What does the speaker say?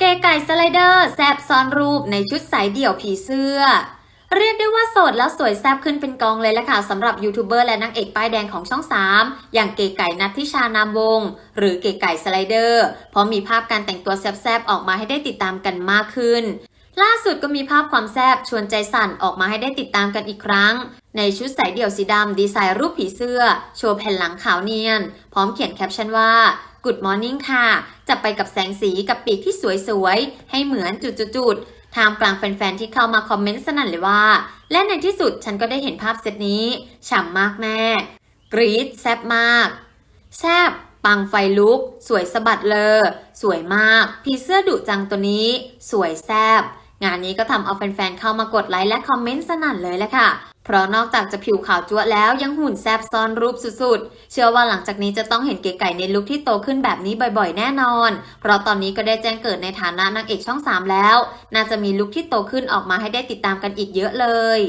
เก๋ไก่สไลเดอร์แซบซ้อนรูปในชุดสายเดี่ยวผีเสื้อ เรียกได้ว่าโสดแล้วสวยแซบขึ้นเป็นกองเลยละค่ะสำหรับยูทูบเบอร์และนางเอกป้ายแดงของช่อง 3 อย่างเก๋ไก่นัททิชานามวงศ์หรือเก๋ไก่สไลเดอร์ เพราะมีภาพการแต่งตัวแซบๆออกมาให้ได้ติดตามกันมากขึ้น ล่าสุดก็มีภาพความแซบชวนใจสั่นออกมาให้ได้ติดตามกันอีกครั้ง ในชุดสายเดี่ยวสีดำดีไซน์รูปผีเสื้อ โชว์แผ่นหลังขาวเนียน พร้อมเขียนแคปชั่นว่า Good Morning ค่ะ จะไปกับแสงสีกับปีกที่สวยๆ ให้เหมือนจุดๆๆทามกลางแฟนๆ ที่เข้ามาคอมเมนต์สนั่นเลยว่า และในที่สุดฉันก็ได้เห็นภาพเซตนี้ฉ่ำมากแม่ กรี๊ดแซบมาก แซบปังไฟลุก สวยสะบัดเลอ สวยมากผีเสื้อดุจังตัวนี้ สวยแซบงานนี้ก็ทำเอาแฟนๆ เข้ามากดไลค์และคอมเมนต์สนั่นเลยแหละค่ะ เพราะนอกจากจะผิวขาวจั๊วแล้วยังหุ่นแซบซ้อนรูปสุดๆ เชื่อว่าหลังจากนี้จะต้องเห็นเก๋ไก่ในลุคที่โตขึ้นแบบนี้บ่อยๆ แน่นอน เพราะตอนนี้ก็ได้แจ้งเกิดในฐานะนางเอกช่อง 3 แล้ว น่าจะมีลุคที่โตขึ้นออกมาให้ได้ติดตามกันอีกเยอะเลย